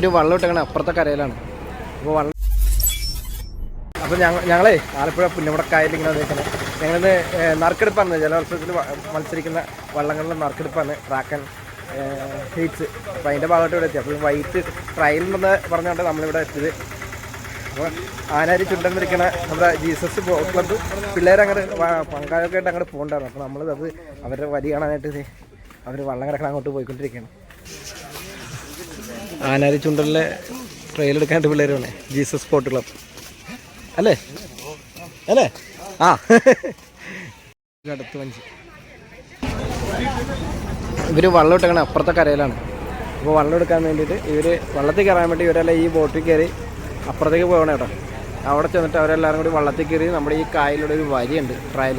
ഇവർ വള്ളം അപ്പുറത്തെ കരയിലാണ്. അപ്പോൾ വള്ളം അപ്പോൾ ഞങ്ങൾ ഞങ്ങളേ ആലപ്പുഴ പുന്നമടക്കായൽ ഇങ്ങനെ നിൽക്കുന്നത് ഞങ്ങളിന്ന് നറുക്കെടുപ്പാണ്. ജലോത്സവത്തിൽ മത്സരിക്കുന്ന വള്ളങ്ങളുടെ നറുക്കെടുപ്പാണ് ട്രാക്കൻ ഹീറ്റ്സ്. അപ്പോൾ അതിന്റെ ഭാഗമായിട്ട് ഇവിടെ എത്തി. അപ്പോൾ വൈറ്റ് ട്രയൽ എന്ന് പറഞ്ഞുകൊണ്ട് നമ്മളിവിടെ എത്തിയത്. അപ്പോൾ ആനാരി ചുണ്ടെന്നിരിക്കണ നമ്മുടെ ജീസസ് ക്ലബ്ബ് പിള്ളേർ അങ്ങോട്ട് പങ്കാളിയൊക്കെ ആയിട്ട് അങ്ങോട്ട് പോകണ്ടായിരുന്നു. അപ്പോൾ നമ്മൾ അത് അവരുടെ വരി കാണാനായിട്ട് അവർ വള്ളം കിടക്കണം അങ്ങോട്ട് പോയിക്കൊണ്ടിരിക്കുകയാണ്. ആനാരി ചുണ്ടലിലെ ട്രെയിൽ എടുക്കാൻ പിള്ളേർ വേണേ ജീസസ് സ്പോർട്ട് ക്ലബ് അല്ലേ? അല്ലേ? ആ. അടുത്ത് വഞ്ചി വള്ളം ഇട്ടേക്കണ അപ്പുറത്തെ കരയിലാണ്. അപ്പോൾ വള്ളം എടുക്കാൻ വേണ്ടിയിട്ട് ഇവർ വള്ളത്തിൽ കയറാൻ വേണ്ടി ഇവരെല്ലാം ഈ ബോട്ടിൽ കയറി അപ്പുറത്തേക്ക് പോകണം കേട്ടോ. അവിടെ ചെന്നിട്ട് അവരെല്ലാവരും കൂടി വള്ളത്തിൽ കയറി നമ്മുടെ ഈ കായലിലൂടെ ഒരു വരിയുണ്ട് ട്രയൽ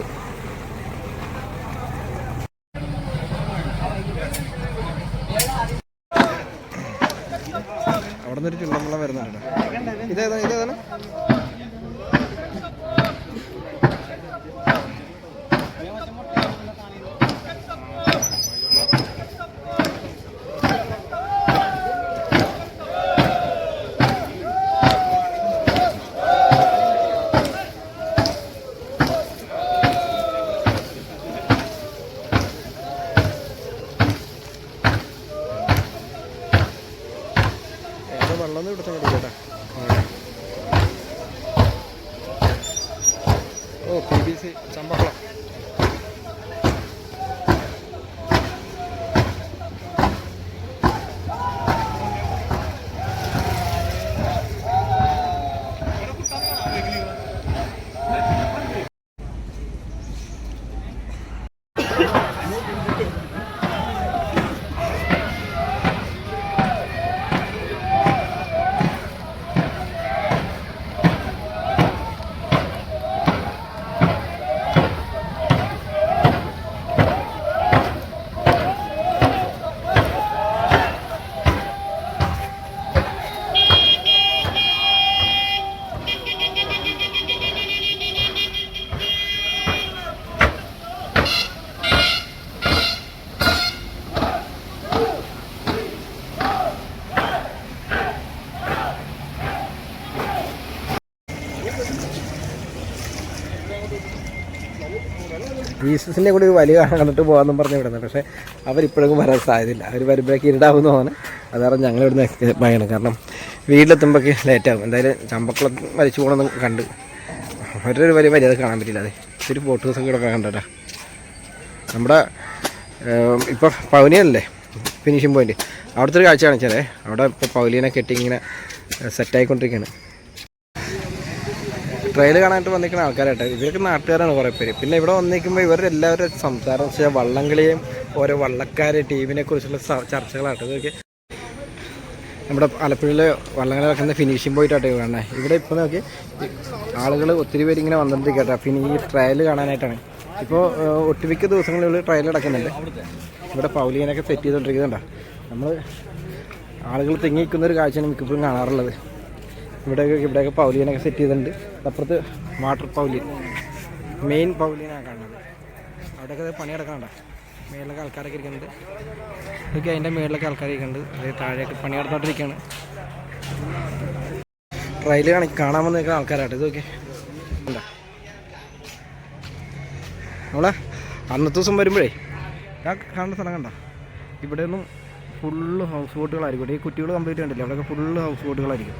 അവിടെ നിന്നൊരു ചുണ്ടമ്പളം വരുന്നുണ്ട് ഇതേതാണ് ഇതേതാണ്? ഏതോ ഇവിടെ കിടക്കട്ടെ O P B C Chambakkulam ജീസസിന്റെ കൂടി ഒരു വലിയ കണ്ടിട്ട് പോകാമെന്നും പറഞ്ഞ് വിടുന്നത്. പക്ഷേ അവരിപ്പോഴും വരാൻ സാധ്യതയില്ല. അവർ വരുമ്പോഴേക്ക് ഇരുടാവുന്ന പോകുന്നത് അത് കാരണം ഞങ്ങൾ ഇവിടുന്ന് ഭയങ്കരം കാരണം വീട്ടിലെത്തുമ്പോഴേക്ക് ലേറ്റാകും എന്തായാലും ചമ്പക്കുളം വലിച്ചു പോകണമെന്ന് കണ്ട്. അവരുടെ ഒരു വലിയ മര്യാദ കാണാൻ പറ്റില്ല. അതെ. ഒരു ഫോട്ടോസൊക്കെ ഇവിടെ കണ്ടട്ടാ നമ്മുടെ ഇപ്പോൾ പവനിയല്ലേ ഫിനിഷിംഗ് പോയിന്റ്. അവിടുത്തെ ഒരു കാഴ്ച കാണിച്ചാലേ. അവിടെ ഇപ്പോൾ പൗലീനെ കെട്ടി ഇങ്ങനെ സെറ്റായിക്കൊണ്ടിരിക്കുകയാണ് ട്രെയിൽ കാണാനായിട്ട് വന്നിരിക്കുന്ന ആൾക്കാരായിട്ട് ഇവരൊക്കെ നാട്ടുകാരാണ് കുറേ പേര്. പിന്നെ ഇവിടെ വന്നിരിക്കുമ്പോൾ ഇവരുടെ എല്ലാവരും സംസാരം വെച്ചാൽ വള്ളംകളിയും ഓരോ വള്ളക്കാരെ ടീമിനെ കുറിച്ചുള്ള ചർച്ചകളാട്ടോ. ഇതൊക്കെ നമ്മുടെ ആലപ്പുഴയിലെ വള്ളംകളി നടക്കുന്ന ഫിനിഷിംഗ് പോയിട്ടാണ് കാണുന്നത് ഇവിടെ ഇപ്പോൾ നോക്കി ആളുകൾ ഒത്തിരി പേര് ഇങ്ങനെ വന്നിട്ടിരിക്കട്ടെ ഫിനി ഈ ട്രയൽ കാണാനായിട്ടാണ്. ഇപ്പോൾ ഒട്ടുമിക്ക ദിവസങ്ങളിൽ ട്രയൽ നടക്കുന്നുണ്ട്. ഇവിടെ പൗലീനൊക്കെ സെറ്റ് ചെയ്തുകൊണ്ടിരിക്കുന്നുണ്ടോ നമ്മൾ ആളുകൾ തിങ്ങിക്കുന്ന ഒരു കാഴ്ചയാണ് മിക്കപ്പോഴും കാണാറുള്ളത്. ഇവിടെയൊക്കെ ഇവിടെയൊക്കെ പൗലീനൊക്കെ സെറ്റ് ചെയ്തിട്ടുണ്ട്. അപ്പുറത്ത് വാട്ടർ പൗലിയൻ. മെയിൻ പൗലീനാണ് കാണുന്നത്. അവിടെയൊക്കെ പണി കിടക്കണ്ട മേളിലൊക്കെ ആൾക്കാരൊക്കെ ഇരിക്കുന്നുണ്ട്. ഇതൊക്കെ അതിന്റെ മേളിലൊക്കെ ആൾക്കാർ ഇരിക്കുന്നുണ്ട്. അത് താഴെയൊക്കെ പണി നടന്നുകൊണ്ടിരിക്കുകയാണ് ട്രയൽ കാണി കാണാൻ വന്ന് നിൽക്കുന്ന ആൾക്കാരാട്ടോ ഇതൊക്കെ. നമ്മളെ അന്നത്തെ ദിവസം വരുമ്പോഴേ ഞാൻ കാണുന്ന സ്ഥലം കണ്ട? ഇവിടെ ഒന്നും ഫുള്ള് ഹൗസ് ബോട്ടുകളായിരിക്കും ഈ കുട്ടികൾ കംപ്ലീറ്റ് കണ്ടില്ല അവിടെയൊക്കെ ഫുള്ള് ഹൗസ് ബോട്ടുകളായിരിക്കും